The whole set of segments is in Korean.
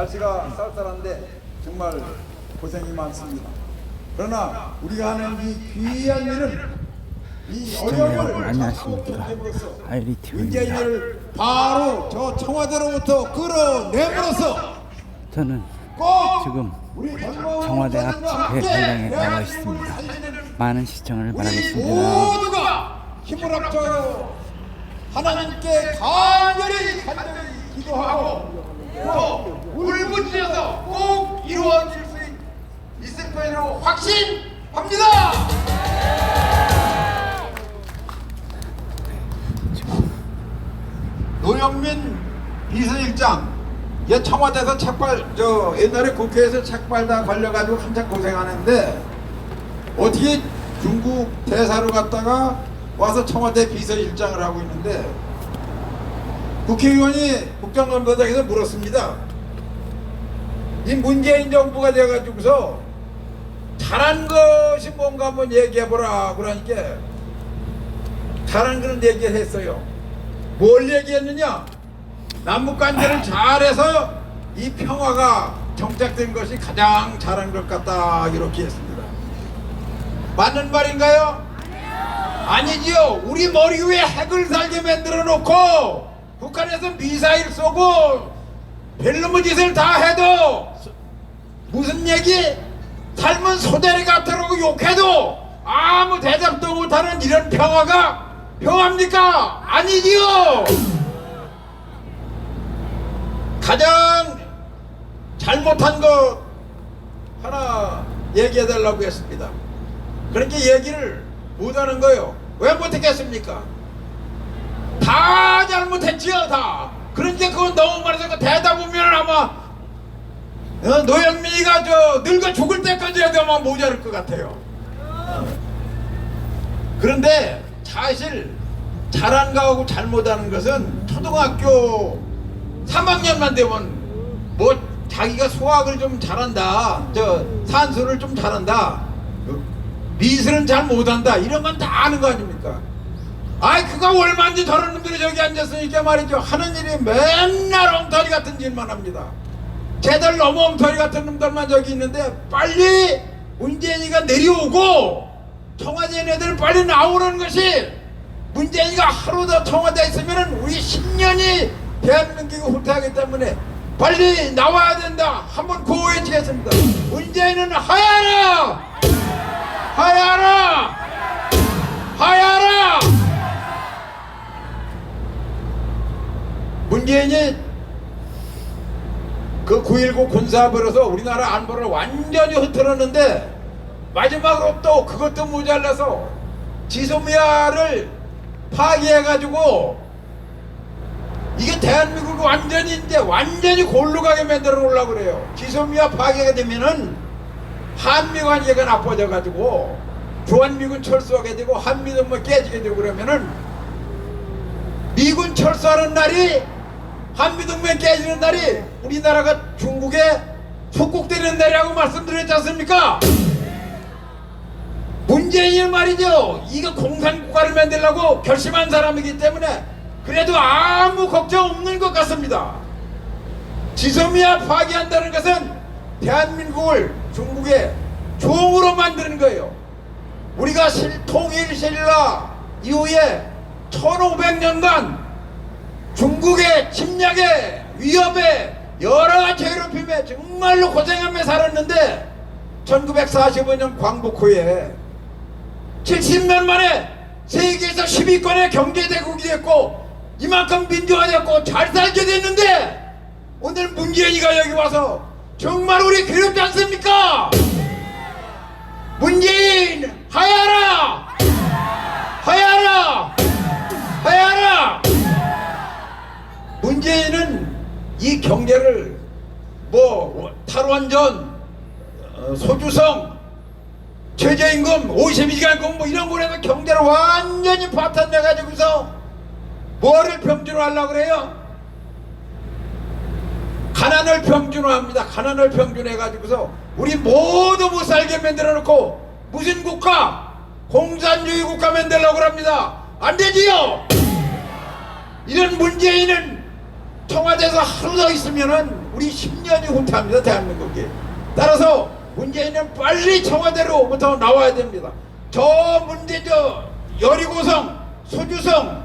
날씨가 쌀쌀한데 정말 고생이 많습니다. 그러나 우리가 하는 이 귀한 일은 이 어려움을 안녕하십니까. 참으로써 아이리 TV입니다. 문재인을 바로 저 청와대로부터 끌어내므로써 저는 꼭 지금 청와대 앞 후보자님과 집회 함께 현장에 나와 있습니다. 많은 시청을 바라겠습니다. 모두가 힘을 합쳐 하나님께 간절히 간절히 기도하고 또 울부짖어서 꼭 이루어질 수 있을 거라고 확신합니다. 노영민 비서실장 얘 청와대에서 책발 저 옛날에 국회에서 책발다 걸려가지고 한참 고생하는데 어떻게 중국 대사로 갔다가 와서 청와대 비서실장을 하고 있는데 국회의원이 국정감사장에서 물었습니다. 이 문재인 정부가 돼가지고서 잘한 것이 뭔가 한번 얘기해보라 그러니까 잘한 그런 얘기를 했어요. 뭘 얘기했느냐? 남북 관계를 잘해서 이 평화가 정착된 것이 가장 잘한 것 같다 이렇게 했습니다. 맞는 말인가요? 아니지요. 우리 머리 위에 핵을 살게 만들어 놓고 북한에서 미사일 쏘고 별놈의 짓을 다 해도 무슨 얘기? 삶은 소대리 같으라고 욕해도 아무 대답도 못하는 이런 평화가 평화입니까? 아니지요. 가장 잘못한 것 하나 얘기해 달라고 했습니다. 그렇게 얘기를 못하는 거예요. 왜 못했겠습니까? 다 잘못했지요, 다. 그런데 그건 너무 말해서 그 대다 보면 아마 어, 노영민이가 저 늙어 죽을 때까지 해도 아마 모자랄 것 같아요. 그런데 사실 잘한 거하고 잘못하는 것은 초등학교 3학년만 되면 뭐 자기가 수학을 좀 잘한다, 저 산수를 좀 잘한다, 그 미술은 잘 못한다 이런 건 다 아는 거 아닙니까? 아이 그가 얼마인지 저런 놈들이 저기 앉았으니까 말이죠. 하는 일이 맨날 엉터리 같은 일만 합니다. 쟤들 너무 엉터리 같은 놈들만 저기 있는데 빨리 문재인이가 내려오고 청와대 애들 빨리 나오는 것이 문재인이가 하루 더 청와대에 있으면 우리 10년이 대한민국이 후퇴하기 때문에 빨리 나와야 된다. 한번 고해지겠습니다. 문재인은 하야라! 하야라 문재인이 그 9.19 군사합의로서 우리나라 안보를 완전히 흐트렀는데 마지막으로 또 그것도 모자라서 지소미아를 파기해가지고 이게 대한민국이 완전히 이제 완전히 골로 가게 만들어 놓으려고 그래요. 지소미아 파괴가 되면은 한미 관계가 나빠져 가지고 주한미군 철수하게 되고 한미도 뭐 깨지게 되고 그러면은 미군 철수하는 날이 한미동맹 깨지는 날이 우리나라가 중국에 속국되는 날이라고 말씀드렸지 않습니까? 문재인 말이죠. 이거 공산국가를 만들려고 결심한 사람이기 때문에 그래도 아무 걱정 없는 것 같습니다. 지소미아 파기한다는 것은 대한민국을 중국의 종으로 만드는 거예요. 우리가 실, 통일 신라 이후에 1500년간 중국의 침략에 위협에 여러 가지 괴롭힘에 정말로 고생하며 살았는데 1945년 광복 후에 70년 만에 세계에서 10위권의 경제대국이 됐고 이만큼 민주화됐고 잘 살게 됐는데 오늘 문재인이가 여기 와서 정말 우리 괴롭지 않습니까? 탈원전 어, 소주성 최저임금 52시간금 뭐 이런 거에서 경제를 완전히 파탄내 가지고서 뭐를 평준화 하려고 그래요? 가난을 평준화합니다. 가난을 평준해 가지고서 우리 모두 못 살게 만들어 놓고 무슨 국가? 공산주의 국가 만들려고 합니다. 안 되지요. 이런 문재인은 청와대에서 하루 더 있으면은 우리 10년이 후퇴합니다 대한민국이. 따라서 문재인은 빨리 청와대로부터 나와야 됩니다. 저 문제 저 여리고성 소주성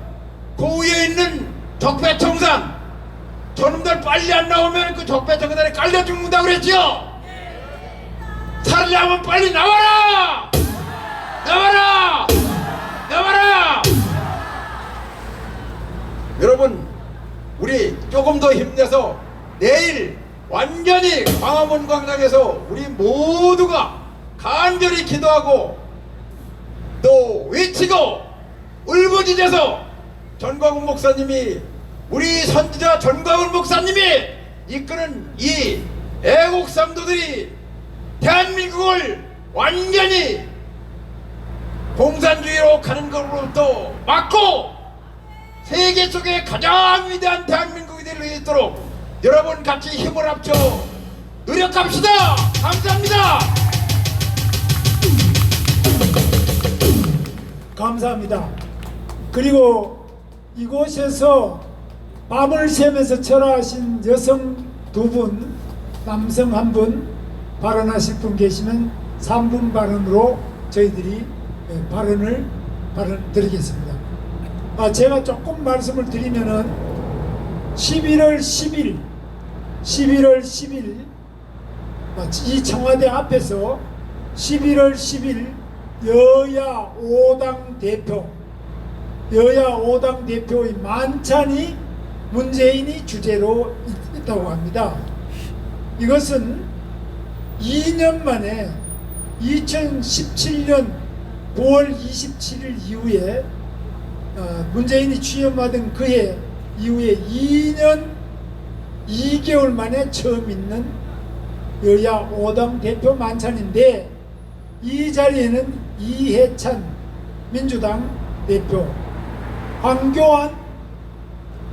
그 위에 있는 적폐청산. 저놈들 빨리 안 나오면 그 적폐청산에 깔려 죽는다 그랬죠? 살려면 빨리 나와라! 나와라! 나와라! 여러분 우리 조금 더 힘내서 내일 완전히 광화문 광장에서 우리 모두가 간절히 기도하고 또 외치고 울부짖어서 전광훈 목사님이 우리 선지자 전광훈 목사님이 이끄는 이 애국 삼도들이 대한민국을 완전히 공산주의로 가는 것으로부터 막고 세계 속에 가장 위대한 대한민국이 될 수 있도록 여러분 같이 힘을 합쳐 노력합시다. 감사합니다. 감사합니다. 그리고 이곳에서 밤을 새면서 철화하신 여성 두 분, 남성 한 분, 발언하실 분 계시면 3분 발언으로 저희들이 예, 발언을 발언 드리겠습니다. 아, 제가 조금 말씀을 드리면은 11월 10일, 11월 10일 아, 이 청와대 앞에서 11월 10일 여야 5당 대표 여야 5당 대표의 만찬이 문재인이 주제로 있- 있다고 합니다. 이것은 2년 만에 2017년 9월 27일 이후에 어, 문재인이 취임하던 그해 이후에 2년 2개월 만에 처음 있는 여야 5당 대표 만찬인데 이 자리에는 이해찬 민주당 대표, 황교안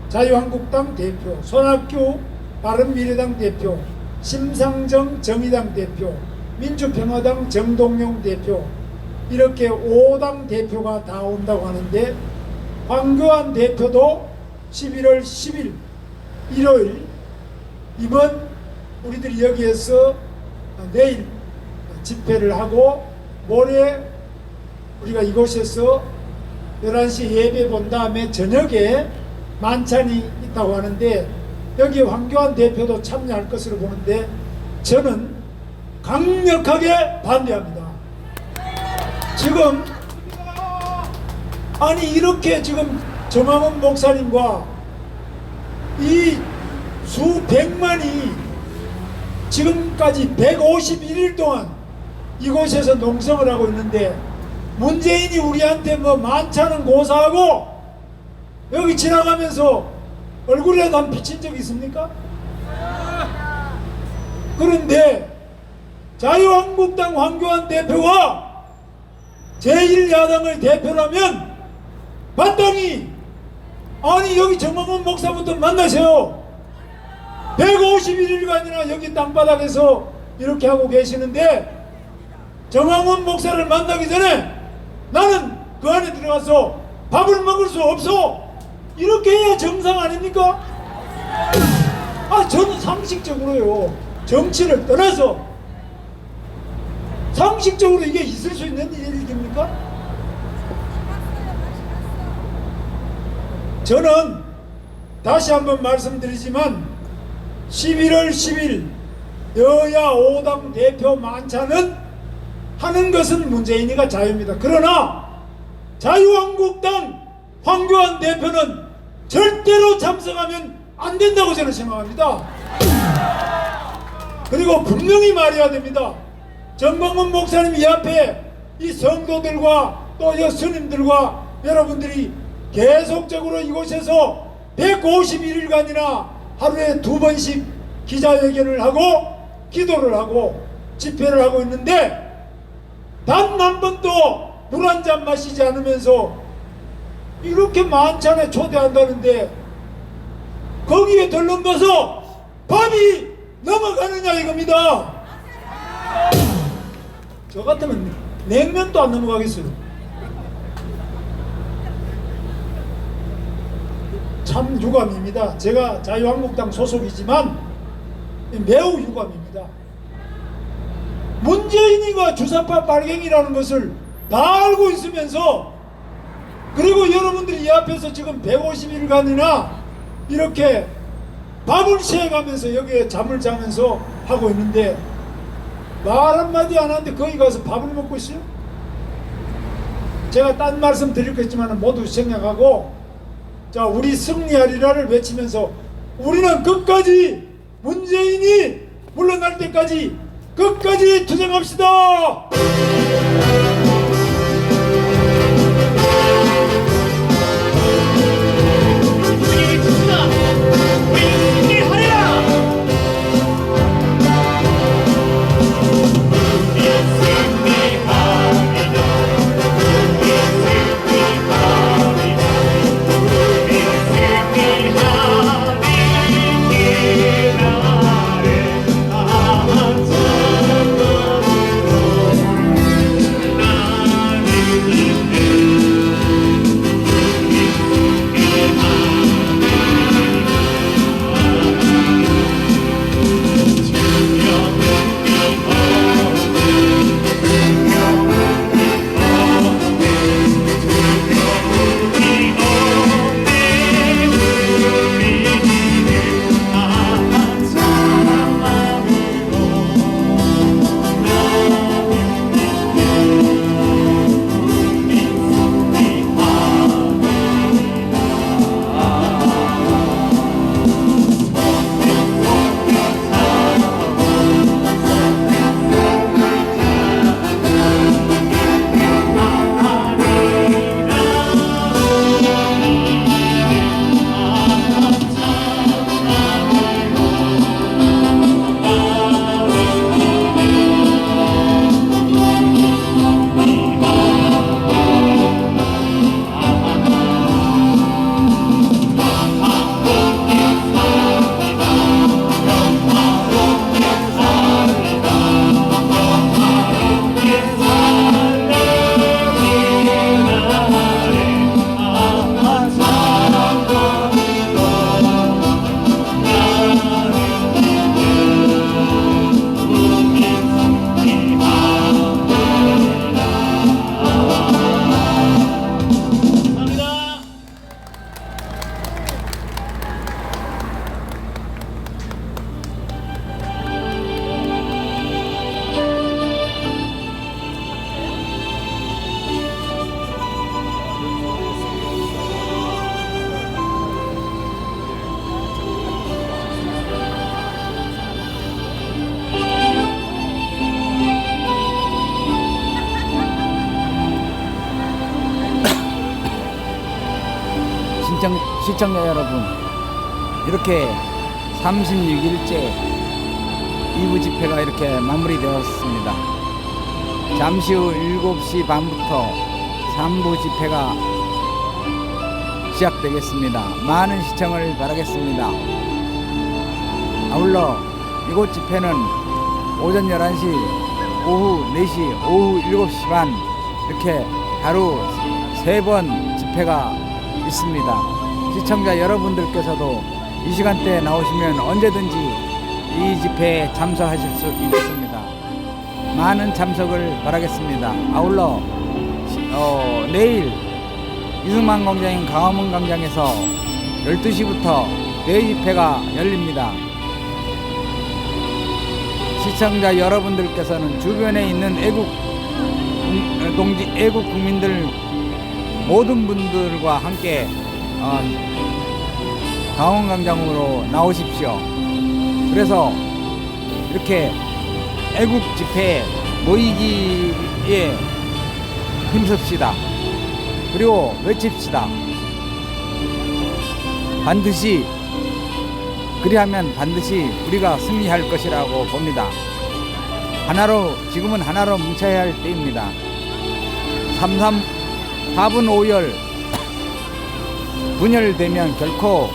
자유한국당 대표, 손학규 바른미래당 대표, 심상정 정의당 대표, 민주평화당 정동영 대표 이렇게 5당 대표가 다 온다고 하는데 황교안 대표도 11월 10일 일요일 이번 우리들이 여기에서 내일 집회를 하고 모레 우리가 이곳에서 11시 예배 본 다음에 저녁에 만찬이 있다고 하는데 여기 황교안 대표도 참여할 것으로 보는데 저는 강력하게 반대합니다. 지금 아니 이렇게 지금 정황원 목사님과 이 수백만이 지금까지 151일 동안 이곳에서 농성을 하고 있는데 문재인이 우리한테 뭐 만찬은 고사하고 여기 지나가면서 얼굴에도 한 비친 적 있습니까? 그런데 자유한국당 황교안 대표가 제1야당을 대표라면 마땅히 아니 여기 정광훈 목사부터 만나세요 151일간이나 여기 땅바닥에서 이렇게 하고 계시는데 정황훈 목사를 만나기 전에 나는 그 안에 들어가서 밥을 먹을 수 없어 이렇게 해야 정상 아닙니까? 아 저는 상식적으로요 정치를 떠나서 상식적으로 이게 있을 수 있는 일입니까? 저는 다시 한번 말씀드리지만 11월 10일 여야 5당 대표 만찬은 하는 것은 문재인이가 자유입니다. 그러나 자유한국당 황교안 대표는 절대로 참석하면 안 된다고 저는 생각합니다. 그리고 분명히 말해야 됩니다. 정광훈 목사님 이 앞에 이 성도들과 또 이 스님들과 여러분들이 계속적으로 이곳에서 151일간이나 하루에 두 번씩 기자회견을 하고 기도를 하고 집회를 하고 있는데 단 한 번도 물 한 잔 마시지 않으면서 이렇게 만찬에 초대한다는데 거기에 들른가서 밥이 넘어가느냐 이겁니다. 저 같으면 냉면도 안 넘어가겠어요. 참 유감입니다. 제가 자유한국당 소속이지만 매우 유감입니다. 문재인이가 주사파 빨갱이라는 것을 다 알고 있으면서 그리고 여러분들이 이 앞에서 지금 150일간이나 이렇게 밥을 쉬어가면서 여기에 잠을 자면서 하고 있는데 말 한마디 안 하는데 거기 가서 밥을 먹고 있어요? 제가 딴 말씀 드리겠지만 모두 생략하고 자 우리 승리하리라를 외치면서 우리는 끝까지 문재인이 물러날 때까지 끝까지 투쟁합시다. 시청, 시청자 여러분, 이렇게 36일째 2부 집회가 이렇게 마무리되었습니다. 잠시 후 7시 반부터 3부 집회가 시작되겠습니다. 많은 시청을 바라겠습니다. 아울러 이곳 집회는 오전 11시, 오후 4시, 오후 7시 반 이렇게 하루 세 번 집회가 있습니다. 시청자 여러분들께서도 이 시간대에 나오시면 언제든지 이 집회에 참석하실 수 있습니다. 많은 참석을 바라겠습니다. 아울러 어, 내일 이승만 광장인 강화문 광장에서 12시부터 대집회가 열립니다. 시청자 여러분들께서는 주변에 있는 애국 국- 동지 애국 국민들 모든 분들과 함께 어, 강원광장으로 나오십시오. 그래서 이렇게 애국 집회에 모이기에 힘씁시다. 그리고 외칩시다. 반드시 그리하면 반드시 우리가 승리할 것이라고 봅니다. 하나로 지금은 하나로 뭉쳐야 할 때입니다. 33 4분 5열 분열되면 결코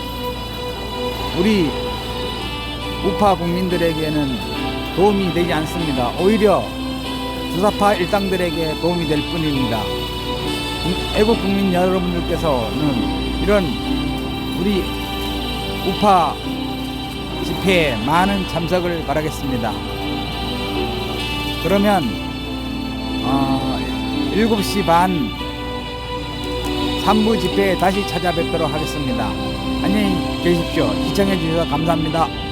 우리 우파 국민들에게는 도움이 되지 않습니다. 오히려 주사파 일당들에게 도움이 될 뿐입니다. 국- 애국 국민 여러분들께서는 이런 우리 우파 집회에 많은 참석을 바라겠습니다. 그러면 어, 7시 반 3부 집회에 다시 찾아뵙도록 하겠습니다. 안녕히 계십시오. 시청해 주셔서 감사합니다.